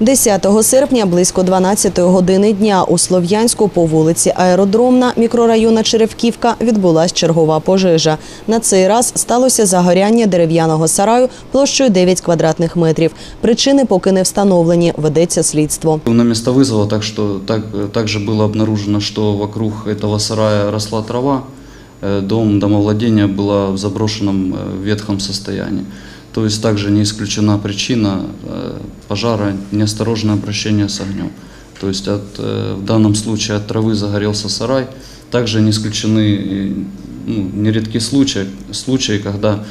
10 серпня близько 12 години дня у Слов'янську по вулиці Аеродромна мікрорайона Черевківка відбулась чергова пожежа. На цей раз сталося загоряння дерев'яного сараю площею 9 квадратних метрів. Причини поки не встановлені. Ведеться слідство. На место вызова так что так, также было обнаружено, что вокруг этого сарая росла трава, э, дом домовладения было в заброшенном э, ветхом состоянии. То есть также не исключена причина э, пожара неосторожное обращение с огнем. То есть от, э, в данном случае от травы загорелся сарай. Также не исключены ну, нередки случаи, случаи, когда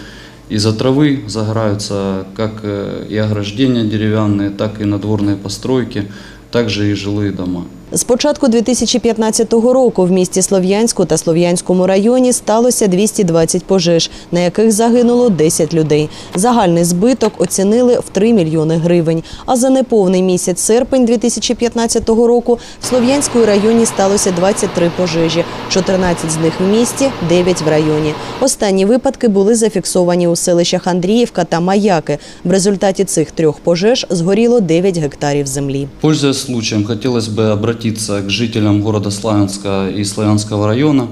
из-за травы загораются как э, и ограждения деревянные, так и надворные постройки, также и жилые дома. З початку 2015 року в місті Слов'янську та Слов'янському районі сталося 220 пожеж, на яких загинуло 10 людей. Загальний збиток оцінили в 3 мільйони гривень. А за неповний місяць серпень 2015 року в Слов'янському районі сталося 23 пожежі, 14 з них в місті, 9 в районі. Останні випадки були зафіксовані у селищах Андріївка та Маяки. В результаті цих трьох пожеж згоріло 9 гектарів землі. Пользуясь случаем, хотелось бы обратиться к жителям города Славянска и Славянского района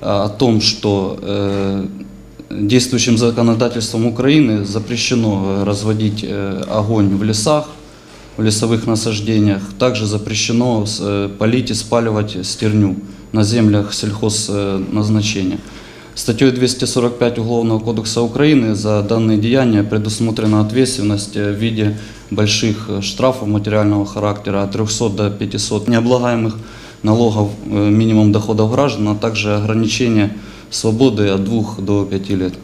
а, о том, что э, действующим законодательством Украины запрещено э, разводить э, огонь в лесах, в лесовых насаждениях. Также запрещено э, полить и спаливать стерню на землях сельхозназначения. Статьей 245 Уголовного кодекса Украины за данные деяния предусмотрена ответственность э, в виде больших э, штрафов материального характера от 300 до 500 необлагаемых налогов, э, минимум доходов граждан, а также ограничение свободы от 2 до 5 лет.